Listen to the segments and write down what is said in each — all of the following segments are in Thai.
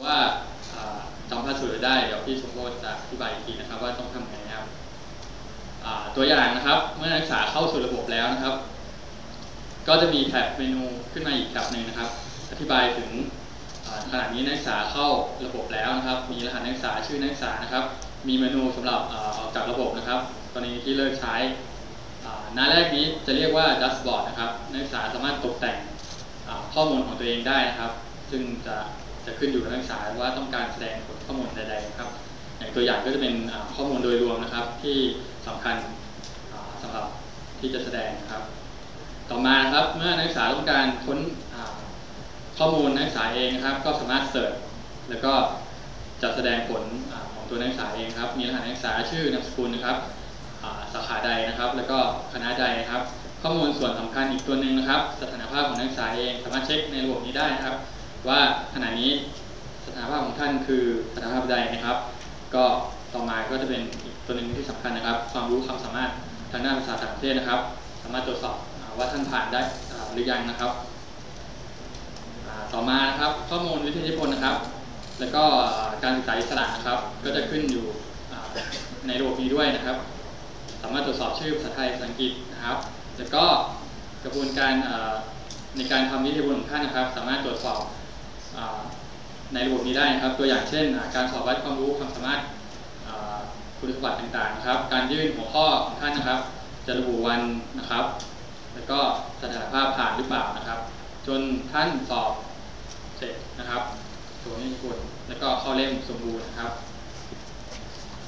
ว่าอ่าจำพาสเวิร์ดได้เดี๋ยวพี่สมโภชจะอธิบายอีกทีนะครับ ว่าต้องทำไงนะครับตัวอย่างนะครับ เมื่อนักศึกษาเข้าสู่ระบบแล้วนะครับ ก็จะมีแท็บเมนูขึ้นมาอีกแท็บหนึ่งนะครับ อธิบายถึงขณะนี้นักศึกษาเข้าระบบแล้วนะครับ มีรหัสนักศึกษาชื่อนักศึกษานะครับ มีเมนูสำหรับอออกจากระบบนะครับกรณีที่เลิกใช้หน้าแรกนี้จะเรียกว่า dashboard นะครับนักศึกษาสามารถตกแต่งข้อมูลของตัวเองได้นะครับ ซึ่งจะ จะขึ้นอยู่กับนักศึกษาว่าต้องการแสดงผลข้อมูลใดๆนะครับ อย่างตัวอย่างก็จะเป็นข้อมูลโดยรวมนะครับ ที่สำคัญอ่าสำหรับที่จะแสดงนะครับ ต่อมานะครับเมื่อนักศึกษาต้องการค้นข้อมูลนักศึกษาเองนะครับ ก็สามารถเสิร์ชแล้วก็จะแสดงผลของตัวนักศึกษาเองครับ มีรหัสนักศึกษาชื่อนามสกุลนะครับสาขาใดนะครับ แล้วก็คณะใดนะครับ ข้อมูลส่วนสำคัญอีกตัวหนึ่งนะครับ สถานภาพของนักศึกษาเองสามารถเช็คในระบบนี้ได้นะครับ ว่าขณะนี้สถานภาพของท่านคือสถานภาพใดนะครับ ก็ต่อมาก็จะเป็นอีกตัวหนึ่งที่สำคัญนะครับ ความรู้ความสามารถทางด้านภาษาต่างประเทศนะครับ สามารถตรวจสอบว่าท่านผ่านได้หรือยังนะครับต่อมานะครับข้อมูลวิทยานิพนธ์นะครับ แล้วก็การศึกษาอิสระนะครับ ก็จะขึ้นอยู่ในระบบนี้ด้วยนะครับ สามารถตรวจสอบชื่อภาษาไทยภาษาอังกฤษนะครับ แล้วก็กระบวนการในการทำวิทยานิพนธ์ของท่านนะครับ สามารถตรวจสอบ ในระบบนี้ได้นะครับ ตัวอย่างเช่น การสอบวัดความรู้ความสามารถคุณสมบัติต่างๆนะครับ การยื่นหัวข้อของท่านนะครับ จะระบุวันนะครับ แล้วก็สถานภาพผ่านหรือเปล่านะครับ จนท่านสอบเสร็จนะครับตัวนี้คุณแล้วก็เข้าเล่มสมบูรณ์นะครับ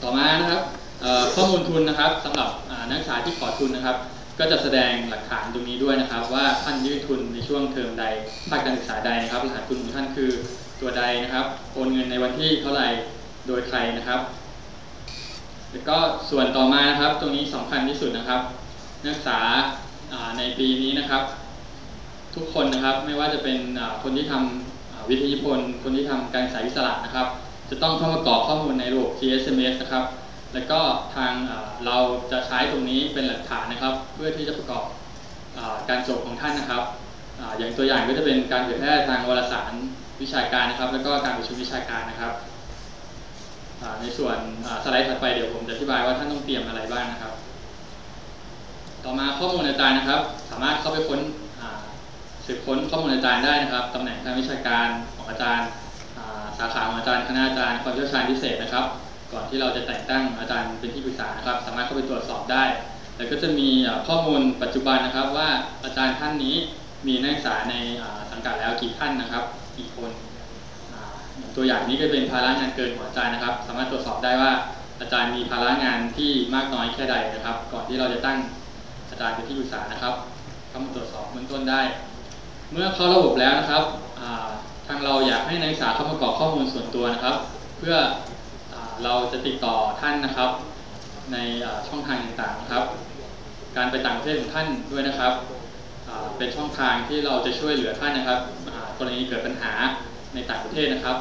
ต่อมานะครับข้อมูลทุนนะครับสำหรับนักศึกษาที่ขอทุนนะครับ ก็จะแสดงหลักฐานตรงนี้ด้วยนะครับ ว่าท่านยื่นทุนในช่วงเทอมใดภาคการศึกษาใดนะครับรหัสทุนของท่านคือตัวใดนะครับโอนเงินในวันที่เท่าไหร่โดยใครนะครับ แล้วก็ส่วนต่อมานะครับตรงนี้สำคัญที่สุดนะครับ นักศึกษาในปีนี้นะครับ ทุกคนนะครับไม่ว่าจะเป็นคนที่ทำอ่าวิทยาพลคนที่ทำการศึกษาอิสระนะครับ จะต้องเข้ามากรอกข้อมูลในระบบ TSMS นะครับ แล้วก็ทางเราจะใช้ตรงนี้เป็นหลักฐานนะครับ เพื่อที่จะประกอบอการจบของท่านนะครับออย่างตัวอย่างก็จะเป็นการเผยแพร่ทางวารสารวิชาการนะครับ แล้วก็การประชุมวิชาการนะครับในส่วนสไลด์ถัดไปเดี๋ยวผมจะอธิบายว่าท่านต้องเตรียมอะไรบ้างนะครับ ต่อมาข้อมูลอาจารย์นะครับ สามารถเข้าไปค้นสืบค้นข้อมูลอาจารย์ได้นะครับตำแหน่งทางวิชาการของอาจารย์สาขาของอาจารย์คณะอาจารย์ความเชี่ยวชาญพิเศษนะครับ ก่อนที่เราจะแต่งตั้งอาจารย์เป็นที่ปรึกษานะครับ สามารถเข้าไปตรวจสอบได้ แล้วก็จะมีข้อมูลปัจจุบันนะครับว่าอาจารย์ท่านนี้มีนักศึกษาในสังกัดแล้วกี่ท่านนะครับกี่คนตัวอย่างนี้ก็เป็นภาระงานเกินของอาจารย์นะครับ สามารถตรวจสอบได้ว่าอาจารย์มีภาระงานที่มากน้อยแค่ใดนะครับ ก่อนที่เราจะตั้งอาจารย์เป็นที่ปรึกษานะครับเข้ามาตรวจสอบเบื้องต้นได้ เมื่อเข้าระบบแล้วนะครับทางเราอยากให้นักศึกษาเข้ามากรอกข้อมูลส่วนตัวนะครับ เพื่อ เราจะติดต่อท่านนะครับ ในช่องทางต่างๆนะครับ การไปต่างประเทศของท่านด้วยนะครับเป็นช่องทางที่เราจะช่วยเหลือท่านนะครับกรณีเกิดปัญหาในต่างประเทศนะครับ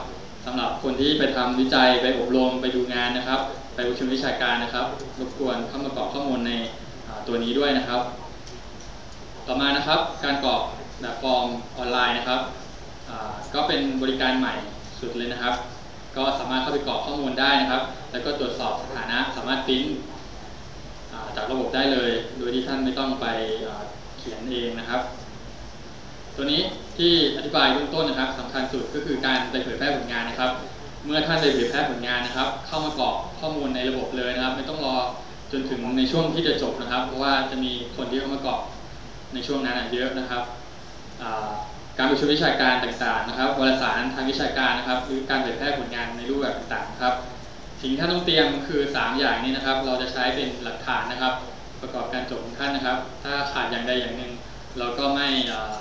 สำหรับคนที่ไปทำวิจัยไปอบรมไปดูงานนะครับ ไปประชุมวิชาการนะครับรบกวนเข้ามากรอกข้อมูลในตัวนี้ด้วยนะครับ ต่อมานะครับ การกรอกแบบฟอร์มออนไลน์นะครับก็เป็นบริการใหม่สุดเลยนะครับ ก็สามารถเข้าไปกรอกข้อมูลได้นะครับ แล้วก็ตรวจสอบสถานะสามารถปริ้นจากระบบได้เลย โดยที่ท่านไม่ต้องไปเขียนเองนะครับ ตัวนี้ที่อธิบายเบื้องต้นนะครับสำคัญสุดก็คือการไปเผยแพร่ผลงานนะครับ เมื่อท่านไปเผยแพร่ผลงานนะครับ เข้ามากรอกข้อมูลในระบบเลยนะครับ ไม่ต้องรอจนถึงในช่วงที่จะจบนะครับ เพราะว่าจะมีคนที่เข้ามากรอกในช่วงนั้นเยอะนะครับ การประชุมวิชาการต่างๆนะครับวารสารทางวิชาการนะครับ หรือการเผยแพร่ผลงานในรูปแบบต่างๆครับ สิ่งที่ท่านต้องเตรียมคือ 3 อย่างนี้นะครับ เราจะใช้เป็นหลักฐานนะครับ ประกอบการจบของท่านนะครับ ถ้าขาดอย่างใดอย่างหนึ่งเราก็ไม่อ่า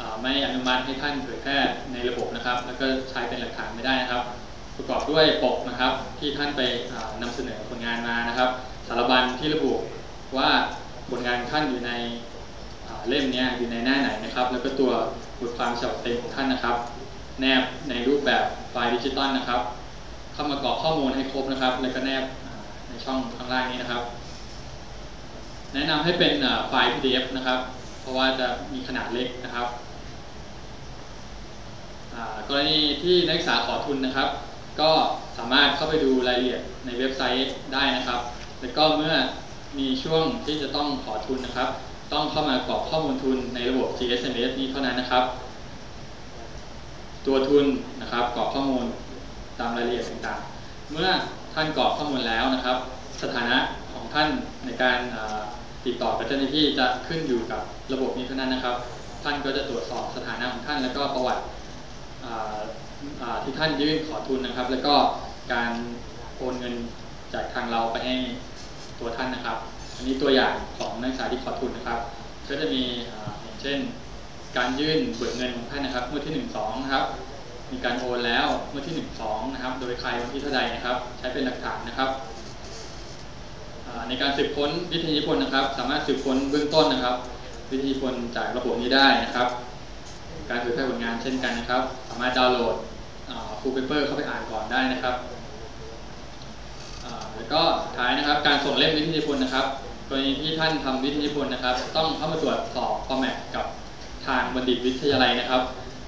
อ่าไม่อนุมัติให้ท่านเผยแพร่ในระบบนะครับ แล้วก็ใช้เป็นหลักฐานไม่ได้นะครับ ประกอบด้วยปกนะครับ ที่ท่านไปอ่านำเสนอผลงานมานะครับ สารบัญที่ระบุว่าผลงานท่านอยู่ใน เล่มนี้อยู่ในหน้าไหนนะครับ แล้วก็ตัวบทความฉบับเต็มของท่านนะครับ แนบในรูปแบบไฟล์ดิจิตอลนะครับ เข้ามากรอกข้อมูลให้ครบนะครับ แล้วก็แนบในช่องข้างล่างนี้นะครับ แนะนำให้เป็นไฟล์ PDF นะครับ เพราะว่าจะมีขนาดเล็กนะครับกรณีที่นักศึกษาขอทุนนะครับ ก็สามารถเข้าไปดูรายละเอียดในเว็บไซต์ได้นะครับ แล้วก็เมื่อมีช่วงที่จะต้องขอทุนนะครับ ต้องเข้ามากรอกข้อมูลทุนในระบบ GSMS นี้เท่านั้นนะครับ ตัวทุนนะครับกรอกข้อมูลตามรายละเอียดต่างๆ เมื่อท่านกรอกข้อมูลแล้วนะครับ สถานะของท่านในการติดต่อกับเจ้าหน้าที่จะขึ้นอยู่กับระบบนี้เท่านั้นนะครับ ท่านก็จะตรวจสอบสถานะของท่าน แล้วก็ประวัติที่ท่านยื่นขอทุนนะครับ แล้วก็การโอนเงินจากทางเราไปให้ตัวท่านนะครับ อันนี้ตัวอย่างของนักศึกษาที่ขอทุนนะครับ ก็จะมีอย่างเช่น การยื่นเบิกเงินของท่านนะครับเมื่อที่ 1 2 นะครับ มีการโอนแล้วเมื่อที่ 1 2 นะครับ โดยใครวันที่เท่าใดนะครับ ใช้เป็นหลักฐานนะครับในการสืบค้นวิทยานิพนธ์นะครับ สามารถสืบค้นเบื้องต้นนะครับ วิทยานิพนธ์จากระบบนี้ได้นะครับ การเผยแพร่ผลงานเช่นกันนะครับ สามารถดาวน์โหลดฟูลเปเปอร์เข้าไปอ่านก่อนได้นะครับ แล้วก็ท้ายนะครับการส่งเล่มวิทยาพนนะครับกรณีที่ท่านทำวิทยาพนนะครับ ต้องเข้ามาตรวจสอบฟอร์แมตกับทางบัณฑิตวิทยาลัยนะครับ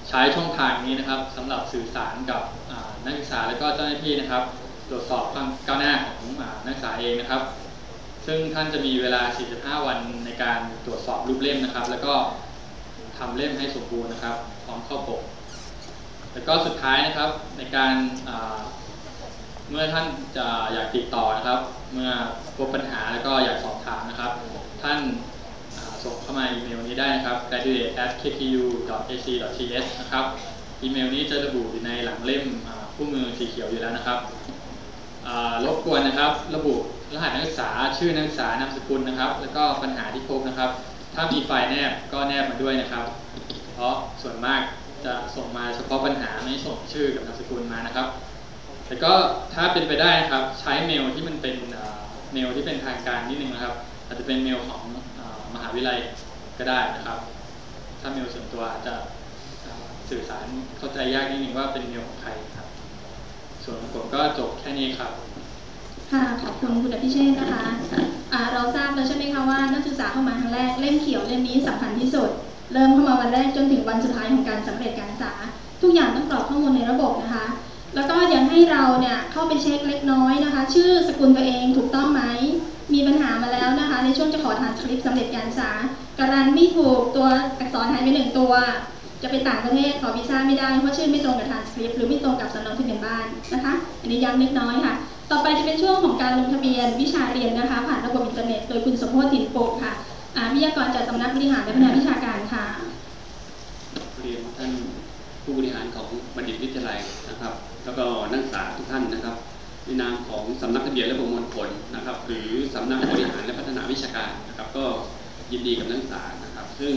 ใช้ช่องทางนี้นะครับสำหรับสื่อสารกับนักศึกษาและก็เจ้าหน้าที่นะครับ ตรวจสอบความก้าวหน้าของอนักศึกษาเองนะครับ ซึ่งท่านจะมีเวลา 45 วันในการตรวจสอบรูปเล่มนะครับ แล้วก็ทำเล่มให้สมบูรณ์นะครับ พร้อมเข้าปก แล้วก็สุดท้ายนะครับในการ เมื่อท่านจะอยากติดต่อนะครับ เมื่อพบปัญหาแล้วก็อยากสอบถามนะครับ ท่านส่งเข้ามาอีเมลนี้ได้นะครับ graduate@ktu.ac.th นะครับอีเมลนี้จะระบุอยู่ในหลังเล่มคู่มือสีเขียวอยู่แล้วนะครับรบกวนนะครับ ระบุรหัสนักศึกษาชื่อนักศึกษานามสกุลนะครับ แล้วก็ปัญหาที่พบนะครับ ถ้ามีไฟล์แนบก็แนบมาด้วยนะครับ เพราะส่วนมากจะส่งมาเฉพาะปัญหาไม่ส่งชื่อกับนามสกุลมานะครับ แล้วก็ถ้าเป็นไปได้ครับใช้เมลที่มันเป็นเมลที่เป็นทางการนิดนึงนะครับ อาจจะเป็นเมลของอมหาวิทยาลัยก็ได้นะครับ ถ้าเมลส่วนตัวอาจจะสื่อสารเข้าใจยากนิดนึงว่าเป็นเมลของใครครับ ส่วนของผมก็จบแค่นี้ครับค่ะขอบคุณคุณอภิเชษนะคะอ่าเราทราบแล้วใช่ไหมคะว่านักศึกษาเข้ามาครั้งแรกเล่มเขียวเล่มนี้สำคัญที่สุด เริ่มเข้ามาวันแรกจนถึงวันสุดท้ายของการสำเร็จการศึกษา ทุกอย่างต้องกรอกข้อมูลในระบบนะคะ แล้วก็อยังให้เราเนี่ยเข้าไปเช็คเล็กน้อยนะคะ ชื่อสกุลตัวเองถูกต้องไหม มีปัญหามาแล้วนะคะ ในช่วงจะขอทานสคริปต์สำเร็จการศึกษาการันไม่ถูกตัวอักษรหายไปหนึ่งตัว จะไปต่างประเทศขอวีซ่าไม่ได้เพราะชื่อไม่ตรงกับทานสคริปต์หรือไม่ตรงกับสำเนาทะเบียนบ้านนะคะ อันนี้ย้ำเล็กน้อยค่ะ ต่อไปจะเป็นช่วงของการลงทะเบียนวิชาเรียนนะคะ ผ่านระบบอินเทอร์เน็ตโดยคุณสมโพธิถิ่นโปกค่ะอาวิทยากรจากสำนักบริหารและพัฒนาวิชาการค่ะ เรียนท่านผู้บริหารของบัณฑิตวิทยาลัย ก็นักศึกษาทุกท่านนะครับในนามของสำนักทะเบียนและประมวลผลนะครับ หรือสำนักบริหารและพัฒนาวิชาการนะครับ ก็ยินดีกับนักศึกษานะครับ ซึ่ง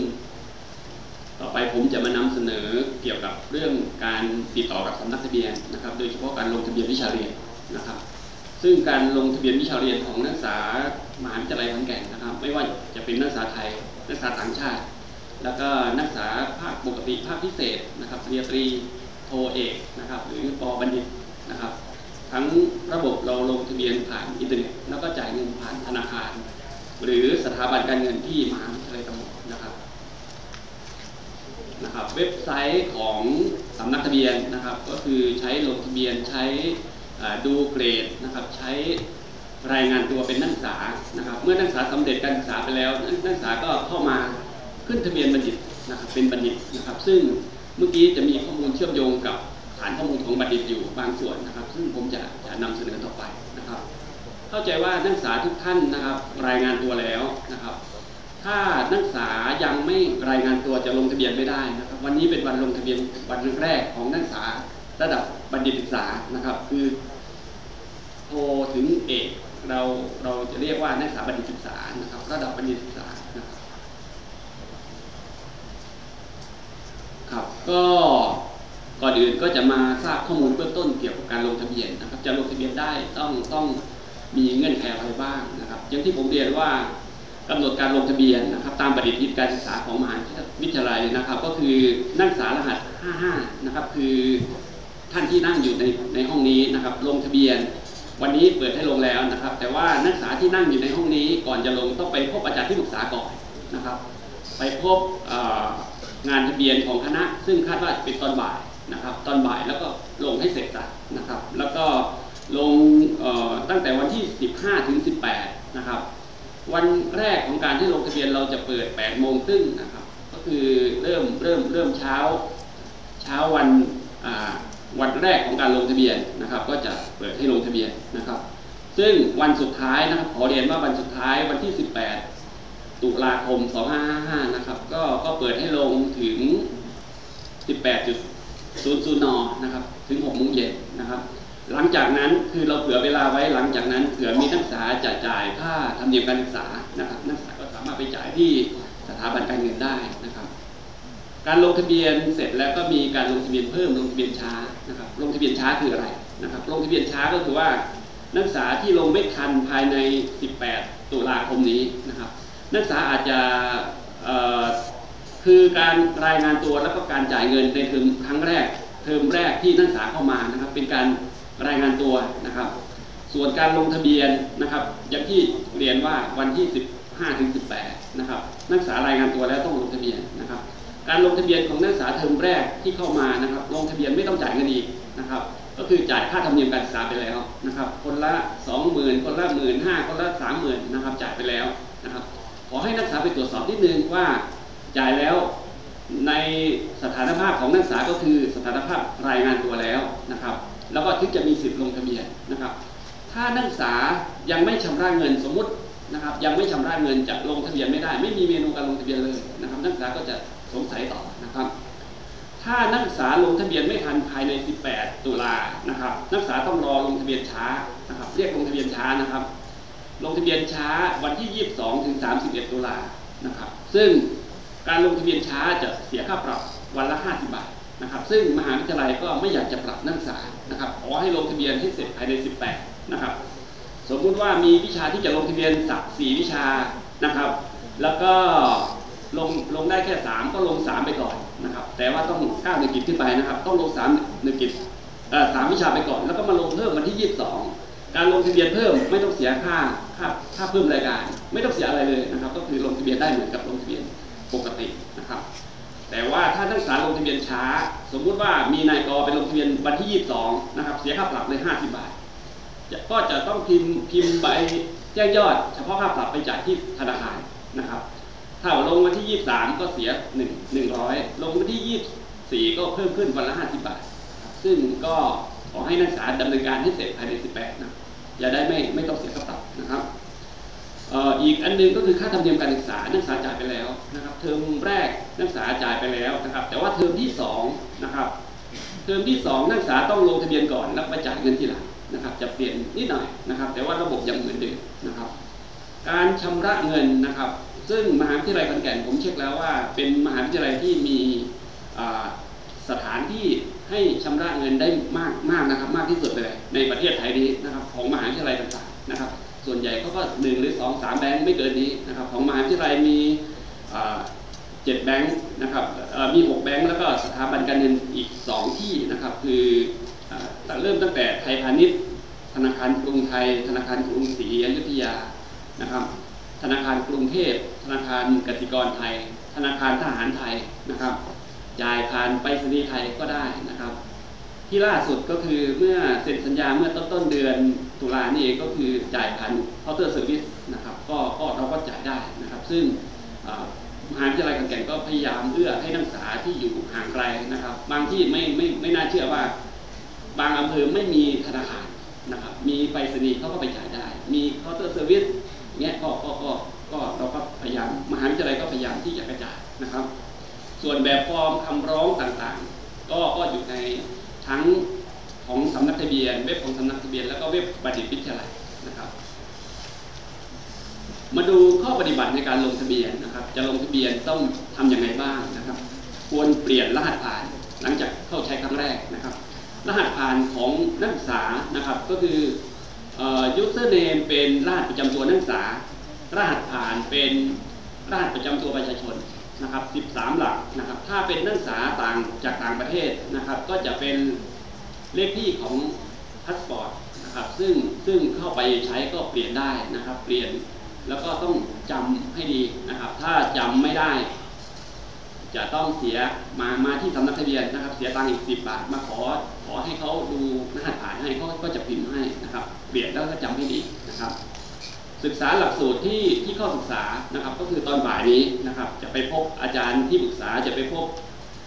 ต่อไปผมจะมานำเสนอเกี่ยวกับเรื่องการติดต่อกับสำนักทะเบียนนะครับ โดยเฉพาะการลงทะเบียนวิชาเรียนนะครับ ซึ่งการลงทะเบียนวิชาเรียนของนักศึกษามหาวิทยาลัยขอนแก่นนะครับ ไม่ว่าจะเป็นนักศึกษาไทยนักศึกษาต่างชาติ แล้วก็นักศึกษาภาคปกติภาคพิเศษนะครับปริญญาตรี โทเอกนะครับหรือปบัณฑิตนะครับ ทั้งระบบเราลงทะเบียนผ่านอินเทอร์เน็ตแล้วก็จ่ายเงินผ่านธนาคาร หรือสถาบันการเงินที่มหาวิทยาลัยกำหนดนะครับนะครับ เว็บไซต์ของสำนักทะเบียนนะครับ ก็คือใช้ลงทะเบียนใช้ดูเกรดนะครับ ใช้รายงานตัวเป็นนักศึกษานะครับ เมื่อนักศึกษาสำเร็จการศึกษาไปแล้วนักนักศึกษาก็เข้ามาขึ้นทะเบียนบัณฑิตนะครับเป็นบัณฑิตนะครับ ซึ่ง เมื่อกี้จะมีข้อมูลเชื่อมโยงกับฐานข้อมูลของบัณฑิตอยู่บางส่วนนะครับ ซึ่งผมจะจะนำเสนอต่อไปนะครับ เข้าใจว่านักศึกษาทุกท่านนะครับ รายงานตัวแล้วนะครับ ถ้านักศึกษายังไม่รายงานตัวจะลงทะเบียนไม่ได้นะครับ วันนี้เป็นวันลงทะเบียนวันแรกของนักศึกษาระดับบัณฑิตศึกษานะครับ คือโทถึงเอกเราเราจะเรียกว่านักศึกษาบัณฑิตศึกษานะครับ ระดับบัณฑิตศึกษานะครับครับ ก็ก่อนอื่นก็จะมาทราบข้อมูลเบื้องต้นเกี่ยวกับการลงทะเบียนนะครับ จะลงทะเบียนได้ต้องต้องมีเงื่อนไขอะไรบ้างนะครับ อย่างที่ผมเรียนว่ากำหนดการลงทะเบียนนะครับ ตามปฏิทินการศึกษาของมหาวิทยาลัยนะครับ ก็คือนักศึกษารหัส 55 นะครับ คือท่านที่นั่งอยู่ในในห้องนี้นะครับ ลงทะเบียน วันนี้เปิดให้ลงแล้วนะครับ แต่ว่านักศึกษาที่นั่งอยู่ในห้องนี้ก่อนจะลงต้องไปพบอาจารย์ที่ปรึกษาก่อนนะครับ ไปพบอ่อ งานทะเบียนของคณะ ซึ่งคาดว่าจะเป็นตอนบ่ายนะครับ ตอนบ่ายแล้วก็ลงให้เสร็จซะนะครับ แล้วก็ลงตั้งแต่วันที่ 15 ถึง 18 นะครับ วันแรกของการที่ลงทะเบียนเราจะเปิด 8 โมงครึ่งนะครับ ก็คือเริ่มเริ่มเริ่มเช้า เช้าวันวันแรกของการลงทะเบียนนะครับ ก็จะเปิดให้ลงทะเบียนนะครับ ซึ่งวันสุดท้ายนะครับขอเรียนว่าวันสุดท้ายวันที่ 18 ตุลาคม 2555 นะครับ ก็ก็เปิดให้ลงถึง 18.00นนะครับ ถึง6โมงเย็นนะครับ หลังจากนั้นคือเราเผื่อเวลาไว้หลังจากนั้นเผื่อมีนักศึกษาจะจ่ายค่าธรรมเนียมการศึกษานะครับ นักศึกษาก็สามารถไปจ่ายที่สถาบันการเงินได้นะครับ การลงทะเบียนเสร็จแล้วก็มีการลงทะเบียนเพิ่มลงทะเบียนช้านะครับ ลงทะเบียนช้าคืออะไรนะครับ ลงทะเบียนช้าก็คือว่านักศึกษาที่ลงไม่ทันภายใน 18 ตุลาคมนี้นะครับ นักศึกษาอาจจะคือการรายงานตัวแล้วก็การจ่ายเงินในเทอมครั้งแรก เทอมแรกที่นักศึกษาเข้ามานะครับเป็นการรายงานตัวนะครับ ส่วนการลงทะเบียนนะครับอย่างที่เรียนว่าวันที่ 15ถึง18นะครับนักศึกษารายงานตัวแล้วต้องลงทะเบียนนะครับ การลงทะเบียนของนักศึกษาเทอมแรกที่เข้ามานะครับ ลงทะเบียนไม่ต้องจ่ายเงินอีกนะครับก็คือจ่ายค่าธรรมเนียมการศึกษาไปแล้วนะครับ คนละ 20,000 คนละ15,000คนละ30,000นะครับจ่ายไปแล้วนะครับ ขอให้นักศึกษาไปตรวจสอบนิดนึงว่าจ่ายแล้วในสถานภาพของนักศึกษาก็คือสถานภาพรายงานตัวแล้วนะครับ แล้วก็ถึงจะมีสิทธิ์ลงทะเบียนนะครับ ถ้านักศึกษายังไม่ชำระเงินสมมุตินะครับ ยังไม่ชำระเงินจะลงทะเบียนไม่ได้ ไม่มีเมนูการลงทะเบียนเลยนะครับ นักศึกษาก็จะสงสัยต่อนะครับ ถ้านักศึกษาลงทะเบียนไม่ทันภายใน 18 ตุลานะครับ นักศึกษาต้องรอลงทะเบียนช้านะครับ เรียกลงทะเบียนช้านะครับ ลงทะเบียนช้าวันที่ 22 ถึง 31 ตุลานะครับ ซึ่งการลงทะเบียนช้าจะเสียค่าปรับวันละ 50 บาทนะครับ ซึ่งมหาวิทยาลัยก็ไม่อยากจะปรับนักศึกษานะครับ ขอให้ลงทะเบียนให้เสร็จภายใน 18 นะครับ สมมุติว่ามีวิชาที่จะลงทะเบียนสักสี่วิชานะครับ แล้วก็ลงลงได้แค่ 3 ก็ลง 3 ไปก่อนนะครับ แต่ว่าต้องก้าวหนึ่งกิจขึ้นไปนะครับ ต้องลง3หนึ่งกิจสามวิชาไปก่อน แล้วก็มาลงเพิ่มวันที่ 22 การลงทะเบียนเพิ่มไม่ต้องเสียค่า ค่าค่าเพิ่มรายการไม่ต้องเสียอะไรเลยนะครับ ก็คือลงทะเบียนได้เหมือนกับลงทะเบียนปกตินะครับ แต่ว่าถ้านักศึกษาลงทะเบียนช้า สมมุติว่ามีนายกไปลงทะเบียนวันที่ 22 นะครับ เสียค่าปรับเลย50 บาทจะก็จะต้องพิมพ์พิมพ์ใบแจ้งยอด เฉพาะค่าปรับไปจ่ายที่ธนาคารนะครับถ้าลงวันที่ 23 ก็เสีย1 100 ลงวันที่ 24 ก็เพิ่มขึ้นวันละ 50 บาท ซึ่งก็ขอให้นักศึกษาดำเนินการให้เสร็จภายใน 18 นะ อย่าได้ไม่ไม่ต้องเสียค่าปรับนะครับอีกอันหนึงก็คือค่าธรรมเนียมการศึกษานักศึกษาจ่ายไปแล้วนะครับ เทอมแรกนักศึกษาจ่ายไปแล้วนะครับ แต่ว่าเทอมที่สองนะครับ เทอมที่ 2 นักศึกษาต้องลงทะเบียนก่อนแล้วมาจ่ายเงินทีหลังนะครับ จะเปลี่ยนนิดหน่อยนะครับ แต่ว่าระบบยังเหมือนเดิมนะครับ การชำระเงินนะครับ ซึ่งมหาวิทยาลัยขอนแก่นผมเช็คแล้วว่า เป็นมหาวิทยาลัยที่มีสถานที่ ให้ชำระเงินได้มากมากนะครับ มากที่สุดเลยในประเทศไทยนี้นะครับ ของมหาวิทยาลัยต่างๆนะครับ ส่วนใหญ่เขาก็หนึ่งหรือสองสามแบงค์ไม่เกินนี้นะครับ ของมหาวิทยาลัยมีเจ็ดแบงค์นะครับมีหกแบงค์แล้วก็สถาบันการเงินอีกสองที่นะครับ คือเอ่อตั้งเริ่มตั้งแต่ไทยพาณิชย์ ธนาคารกรุงไทย ธนาคารกรุงศรีอยุธยานะครับ ธนาคารกรุงเทพธนาคารกสิกรไทย ธนาคารทหารไทยนะครับ จ่ายผ่านไปรษณีย์ไทยก็ได้นะครับ ที่ล่าสุดก็คือเมื่อเซ็นสัญญาเมื่อต้นต้นเดือนตุลานี่เองก็คือจ่ายผ่านเคาน์เตอร์เซอร์วิสนะครับก็ก็เราก็จ่ายได้นะครับ ซึ่งมหาวิทยาลัยขอนแก่นก็พยายามเอื้อให้นักศึกษาที่อยู่ห่างไกลนะครับ บางที่ไม่ไม่ไม่น่าเชื่อว่า บางอำเภอไม่มีธนาคารนะครับ มีไปรษณีย์เขาก็ไปจ่ายได้ มีเคาน์เตอร์เซอร์วิสเงี้ยก็ก็ก็ก็เราก็พยายามมหาวิทยาลัยก็พยายามที่จะกระจายนะครับ ส่วนแบบฟอร์มคำร้องต่างๆ ก็ก็อยู่ในทั้งของสำนักทะเบียน เว็บของสำนักทะเบียน แล้วก็เว็บบัณฑิตวิทยาลัยนะครับ มาดูข้อปฏิบัติในการลงทะเบียนนะครับ จะลงทะเบียนต้องทำยังไงบ้างนะครับ ควรเปลี่ยนรหัสผ่านหลังจากเข้าใช้ครั้งแรกนะครับ รหัสผ่านของนักศึกษานะครับก็คือเอ่อ username เป็นรหัสประจำตัวนักศึกษา รหัสผ่านเป็นรหัสประจำตัวประชาชน นะครับ 13 หลักนะครับ ถ้าเป็นนักศึกษาต่างจากต่างประเทศนะครับ ก็จะเป็นเลขที่ของพาสปอร์ตนะครับ ซึ่งซึ่งเข้าไปใช้ก็เปลี่ยนได้นะครับ เปลี่ยนแล้วก็ต้องจำให้ดีนะครับ ถ้าจำไม่ได้ จะต้องเสียมามาที่สำนักทะเบียนนะครับ เสียตังค์อีกสิบบาทมาขอขอให้เขาดูรหัสผ่านให้เขาก็จะพิมพ์ให้นะครับ เปลี่ยนแล้วก็จำให้ดีนะครับ ศึกษาหลักสูตรที่ที่เข้าศึกษานะครับ ก็คือตอนบ่ายนี้นะครับ จะไปพบอาจารย์ที่ปรึกษาจะไปพบ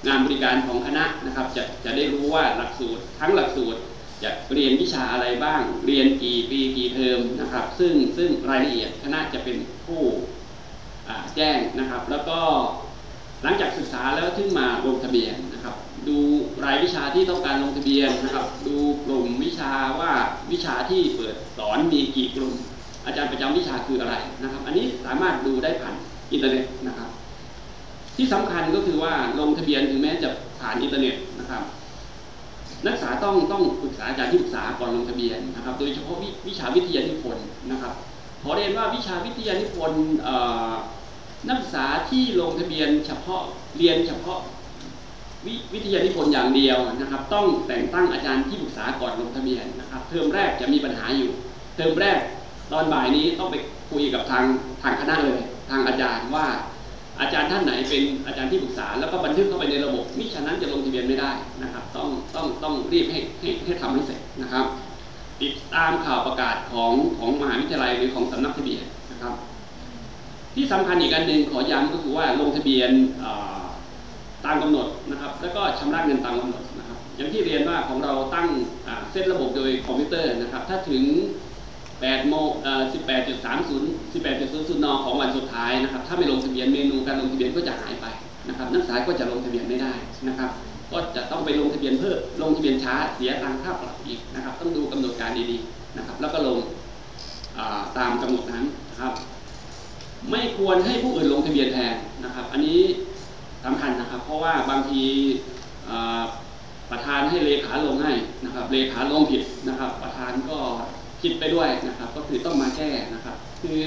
งานบริการของคณะนะครับ จะจะได้รู้ว่าหลักสูตรทั้งหลักสูตรจะเรียนวิชาอะไรบ้าง เรียนกี่ปีกี่เทอมนะครับ ซึ่งซึ่งรายละเอียดคณะจะเป็นผู้แจ้งนะครับ แล้วก็หลังจากศึกษาแล้วถึงมาลงทะเบียนนะครับ ดูรายวิชาที่ต้องการลงทะเบียนนะครับ ดูกลุ่มวิชาว่าวิชาที่เปิดสอนมีกี่กลุ่ม อาจารย์ประจำวิชาคืออะไรนะครับ อันนี้สามารถดูได้ผ่านอินเทอร์เน็ตนะครับ ที่สำคัญก็คือว่าลงทะเบียนถึงแม้จะผ่านอินเทอร์เน็ตนะครับ นักศึกษาต้องต้องปรึกษาอาจารย์ที่ปรึกษาก่อนลงทะเบียนนะครับ โดยเฉพาะวิวิชาวิทยานิพนธ์นะครับขอเรียนว่าวิชาวิทยานิพนธ์นักศึกษาที่ลงทะเบียนเฉพาะเรียนเฉพาะววิทยานิพนธ์อย่างเดียวนะครับ ต้องแต่งตั้งอาจารย์ที่ปรึกษาก่อนลงทะเบียนนะครับ เทอมแรกจะมีปัญหาอยู่ เทอมแรก ตอนบ่ายนี้ต้องไปคุยกับทางทางคณะเลย ทางอาจารย์ว่า อาจารย์ท่านไหนเป็นอาจารย์ที่ปรึกษา แล้วก็บันทึกเข้าไปในระบบมิฉะนั้นจะลงทะเบียนไม่ได้นะครับ ต้องต้องต้องรีบให้ให้ให้ทำให้เสร็จนะครับ ติดตามข่าวประกาศของของมหาวิทยาลัยหรือของสำนักทะเบียนนะครับ ที่สำคัญอีกอันหนึ่งขอย้ำก็คือว่าลงทะเบียนตามกำหนดนะครับ แล้วก็ชำระเงินตามกำหนดนะครับ อย่างที่เรียนว่าของเราตั้งอ่าเซตระบบโดยคอมพิวเตอร์นะครับ ถ้าถึง 8โมง18.30 18.00นของวันสุดท้ายนะครับถ้าไม่ลงทะเบียนเมนูการลงทะเบียนก็จะหายไปนะครับนักศึกษาก็จะลงทะเบียนไม่ได้นะครับ ก็จะต้องไปลงทะเบียนเพิ่มลงทะเบียนช้าเสียตังค่าปรับอีกนะครับต้องดูกำหนดการดีๆนะครับ แล้วก็ลงาตามกำหนดนั้นนะครับ ไม่ควรให้ผู้อื่นลงทะเบียนแทนนะครับ อันนี้สำคัญนะครับ เพราะว่าบางทีประธานให้เลขาลงให้นะครับ เลขาลงผิดนะครับ ประธานก็ ผิดไปด้วยนะครับ ก็คือต้องมาแก้นะครับ คือ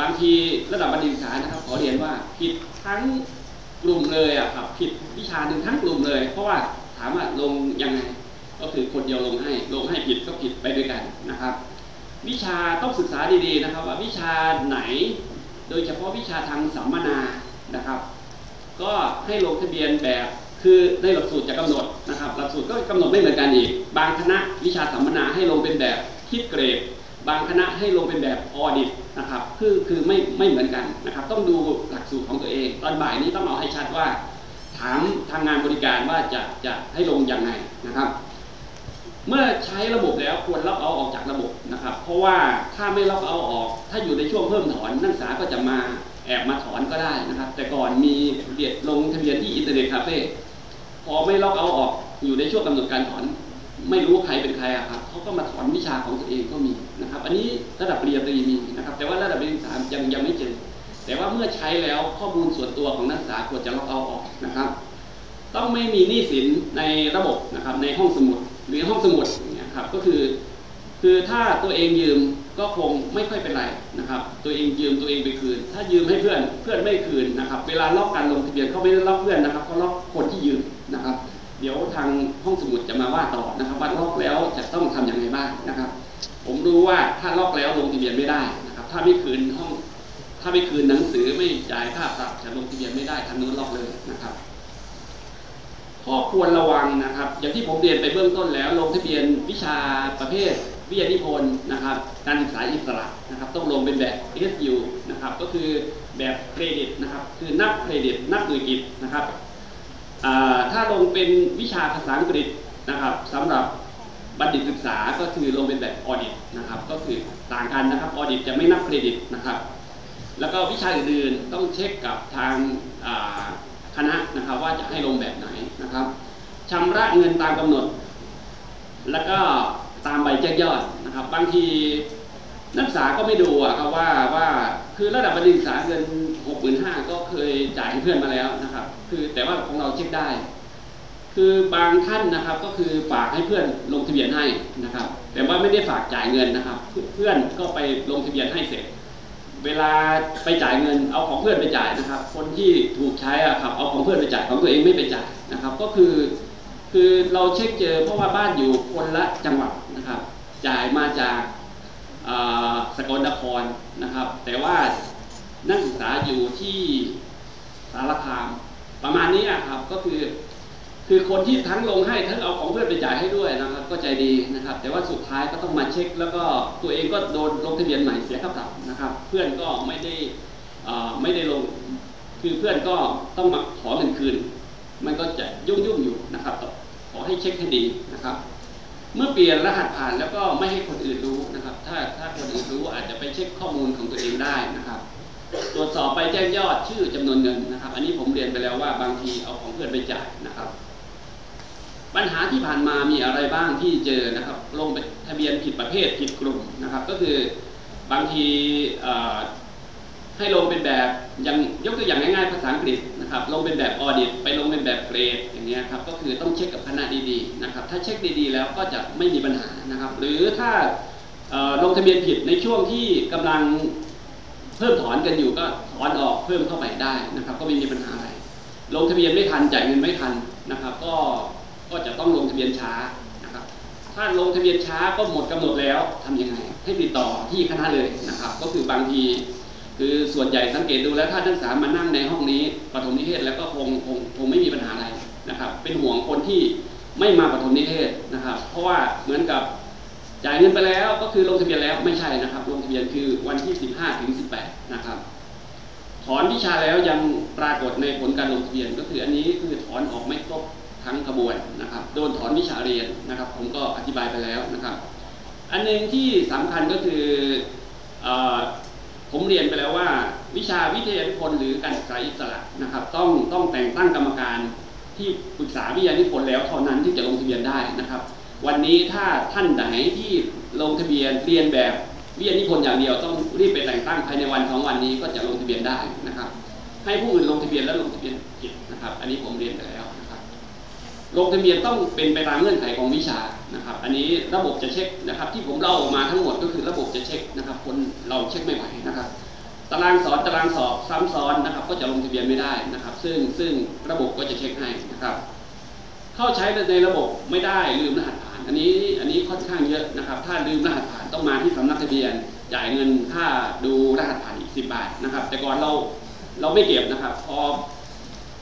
บางทีระดับบัณฑิตศึกษานะครับขอเรียนว่าผิดทั้งกลุ่มเลยอะครับผิดวิชาหนึ่งทั้งกลุ่มเลย เพราะว่าถามว่าลงยังไงก็คือคนเดียวลงให้ลงให้ผิดก็ผิดไปด้วยกันนะครับ วิชาต้องศึกษาดีๆนะครับ ว่าวิชาไหน โดยเฉพาะวิชาทางสัมมนานะครับ ก็ให้ลงทะเบียนแบบคือในหลักสูตรจะกำหนดนะครับหลักสูตรก็กำหนดไม่เหมือนกันอีก บางคณะวิชาสัมมนาให้ลงเป็นแบบ คิดเกรดบางคณะให้ลงเป็นแบบออดิตนะครับคือคือไม่ไม่เหมือนกันนะครับ ต้องดูหลักสูตรของตัวเอง ตอนบ่ายนี้ต้องเอาให้ชัดว่า ถามทางงานบริการว่าจะจะให้ลงอย่างไรนะครับ เมื่อใช้ระบบแล้วควรล็อกเอาออกจากระบบนะครับ เพราะว่าถ้าไม่ล็อกเอาออก ถ้าอยู่ในช่วงเพิ่มถอนนักศึกษาก็จะมาแอบมาถอนก็ได้นะครับ แต่ก่อนมีเดียดลงทะเบียนที่อินเทอร์เน็ตคาเฟ่พอไม่ล็อกเอาออกอยู่ในช่วงกำหนดการถอน ไม่รู้ใครเป็นใครอะครับเขาก็มาถอนวิชาของตัวเองก็มีนะครับ อันนี้ระดับปริญญาตรีมีนะครับ แต่ว่าระดับปริญญาสามยังยังไม่เจอ แต่ว่าเมื่อใช้แล้วข้อมูลส่วนตัวของนักศึกษาควรจะล็อกเอาออกนะครับ ต้องไม่มีหนี้สินในระบบนะครับในห้องสมุดหรือห้องสมุดอย่างเงี้ยครับก็คือคือถ้าตัวเองยืมก็คงไม่ค่อยเป็นไรนะครับ ตัวเองยืมตัวเองไปคืน ถ้ายืมให้เพื่อนเพื่อนไม่คืนนะครับ เวลาล็อกการลงทะเบียนเขาไม่ได้ล็อกเพื่อนนะครับเขาล็อกคนที่ยืมนะครับ เดี๋ยวทางห้องสมุดจะมาว่าต่อนะครับว่าล็อกแล้วจะต้องทำอย่างไรบ้างนะครับ ผมรู้ว่าถ้าล็อกแล้วลงทะเบียนไม่ได้นะครับ ถ้าไม่คืนห้อง ถ้าไม่คืนหนังสือไม่จ่ายค่าปรับจะลงทะเบียนไม่ได้ทางนู้นล็อกเลยนะครับข้อควรระวังนะครับ อย่างที่ผมเรียนไปเบื้องต้นแล้วลงทะเบียนวิชาประเภทวิทยานิพนธ์นะครับ การศึกษาอิสระนะครับ ต้องลงเป็นแบบ SU นะครับ ก็คือแบบเครดิตนะครับ คือนับเครดิต นับหน่วยกิจนะครับ ถ้าลงเป็นวิชาภาษาอังกฤษนะครับสำหรับบัณฑิตศึกษาก็คือลงเป็นแบบออดิตนะครับ ก็คือต่างกันนะครับออดิตจะไม่นับเครดิตนะครับ แล้วก็วิชาอื่นๆต้องเช็คกับทางคณะนะครับว่าจะให้ลงแบบไหนนะครับชำระเงินตามกำหนด แล้วก็ตามใบแจ้งยอดนะครับ บางทีนักศึกษาก็ไม่ดูอะครับว่าว่าคือระดับบัณฑิตศึกษาเงินหกหมื่นห้าก็เคยจ่ายให้เพื่อนมาแล้วนะครับ คือแต่ว่าของเราเช็คได้ คือบางท่านนะครับก็คือฝากให้เพื่อนลงทะเบียนให้นะครับ แต่ว่าไม่ได้ฝากจ่ายเงินนะครับ เพื่อนก็ไปลงทะเบียนให้เสร็จ เวลาไปจ่ายเงินเอาของเพื่อนไปจ่ายนะครับ คนที่ถูกใช้อะครับเอาของเพื่อนไปจ่ายของตัวเองไม่ไปจ่ายนะครับ ก็คือ คือเราเช็คเจอเพราะว่าบ้านอยู่คนละจังหวัดนะครับ จ่ายมาจากอ่าสกลนครนะครับ แต่ว่านักศึกษาอยู่ที่สารคามประมาณนี้อะครับก็คือ คือคนที่ทั้งลงให้ทั้งเอาของเพื่อนไปจ่ายให้ด้วยนะครับ ก็ใจดีนะครับ แต่ว่าสุดท้ายก็ต้องมาเช็ค แล้วก็ตัวเองก็โดนลงทะเบียนใหม่เสียค่าปรับนะครับ เพื่อนก็ไม่ได้อ่อไม่ได้ลง คือเพื่อนก็ต้องมาขอเงินคืน มันก็จะยุ่งยุ่งอยู่นะครับขอให้เช็คให้ดีนะครับ เมื่อเปลี่ยนรหัสผ่านแล้วก็ไม่ให้คนอื่นรู้นะครับ ถ้าถ้าคนอื่นรู้อาจจะไปเช็คข้อมูลของตัวเองได้นะครับตรวจสอบไปแจ้งยอดชื่อจำนวนเงินนะครับ อันนี้ผมเรียนไปแล้วว่าบางทีเอาของเพื่อนไปจ่ายนะครับ ปัญหาที่ผ่านมามีอะไรบ้างที่เจอนะครับลงเป็นทะเบียนผิดประเภทผิดกลุ่มนะครับ ก็คือบางทีให้ลงเป็นแบบย่างยกตัวอย่างง่ายๆภาษาอังกฤษนะครับลงเป็นแบบออดิตไปลงเป็นแบบเกรดอย่างเงี้ยครับก็คือต้องเช็คกับคณะดีๆนะครับถ้าเช็คดีๆแล้วก็จะไม่มีปัญหานะครับ หรือถ้าลงทะเบียนผิดในช่วงที่กำลังเพิ่มถอนกันอยู่ก็ถอนออกเพิ่มเข้าไปได้นะครับ ก็ไม่มีปัญหาอะไรลงทะเบียนไม่ทันจ่ายเงินไม่ทันนะครับ ก็ ก็จะต้องลงทะเบียนช้านะครับ ถ้าลงทะเบียนช้าก็หมดกำหนดแล้วทำยังไง ให้ติดต่อที่คณะเลยนะครับ ก็คือบางทีคือส่วนใหญ่สังเกตดูแล้วถ้านักศึกษามานั่งในห้องนี้ปฐมนิเทศแล้วก็คงคงคงไม่มีปัญหาอะไรนะครับ เป็นห่วงคนที่ไม่มาปฐมนิเทศนะครับ เพราะว่าเหมือนกับจ่ายเงินไปแล้วก็คือลงทะเบียนแล้วไม่ใช่นะครับ ลงทะเบียนคือวันที่ 15 ถึง 18 นะครับถอนวิชาแล้วยังปรากฏในผลการลงทะเบียนก็คืออันนี้คือถอนออกไม่ครบ ทั้งขบวนนะครับ โดนถอนวิชาเรียนนะครับ ผมก็อธิบายไปแล้วนะครับ อันหนึ่งที่สำคัญก็คืออผมเรียนไปแล้วว่า วิชาวิทยานิพนธ์หรือการศึกษาอิสระนะครับ ต้องต้องแต่งตั้งกรรมการที่ปรึกษาวิทยานิพนธ์แล้วเท่านั้นที่จะลงทะเบียนได้นะครับ วันนี้ถ้าท่านไหนที่ลงทะเบียนเรียนแบบวิทยานิพนธ์อย่างเดียวต้องรีบไปแต่งตั้งภายในวันสองวันนี้ก็จะลงทะเบียนได้นะครับ ให้ผู้อื่นลงทะเบียนแล้วลงทะเบียนผิดนะครับ อันนี้ผมเรียนไปแล้ว ลงทะเบียนต้องเป็นไปตามเงื่อนไขของวิชานะครับ อันนี้ระบบจะเช็คนะครับ ที่ผมเล่ามาทั้งหมดก็คือระบบจะเช็คนะครับ คนเราเช็คไม่ไหวนะครับตารางสอนตารางสอบซ้ำซ้อนนะครับ ก็จะลงทะเบียนไม่ได้นะครับ ซึ่งซึ่งระบบก็จะเช็คให้นะครับ เข้าใช้ในระบบไม่ได้ลืมรหัสผ่าน อันนี้อันนี้ค่อนข้างเยอะนะครับ ถ้าลืมรหัสผ่านต้องมาที่สำนักทะเบียนจ่ายเงินค่าดูรหัสผ่านอีกสิบาทนะครับ แต่ก่อนเราเราไม่เก็บนะครับ พอ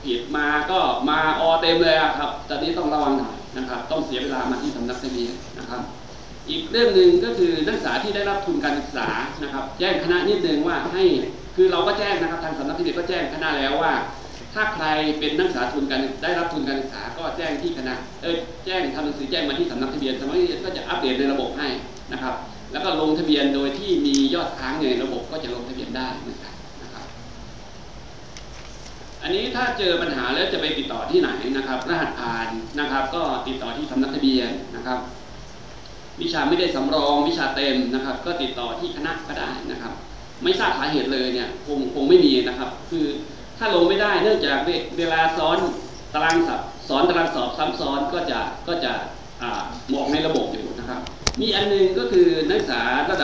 ผิดมาก็มาออเต็มเลยครับ ตอนนี้ต้องระวังหน่อยนะครับ ต้องเสียเวลามาที่สำนักทะเบียนนะครับ อีกเรื่องหนึ่งก็คือนักศึกษาที่ได้รับทุนการศึกษานะครับ แจ้งคณะนิดนึงว่าให้ คือเราก็แจ้งนะครับ ทางสำนักทะเบียนก็แจ้งคณะแล้วว่า ถ้าใครเป็นนักศึกษาทุนการได้รับทุนการศึกษา ก็แจ้งที่คณะ เออแจ้งทำหนังสือแจ้งมาที่สำนักทะเบียนสำนักทะเบียนก็จะอัปเดตในระบบให้นะครับ แล้วก็ลงทะเบียนโดยที่มียอดค้างอยู่ในระบบก็จะลงทะเบียนได้นะครับ อันนี้ถ้าเจอปัญหาแล้วจะไปติดต่อที่ไหนนะครับ รหัสผ่านนะครับ ก็ติดต่อที่สำนักทะเบียนนะครับ วิชาไม่ได้สำรองวิชาเต็มนะครับ ก็ติดต่อที่คณะก็ได้นะครับ ไม่ทราบสาเหตุเลยเนี่ยคงคงไม่มีนะครับ คือถ้าลงไม่ได้เนื่องจากเวเวลาซ้อนตารางสับสอนตารางสอบซ้ำซ้อนก็จะก็จะอ่ามองในระบบอยู่นะครับ มีอันหนึงก็คือนักศึกษาระดับ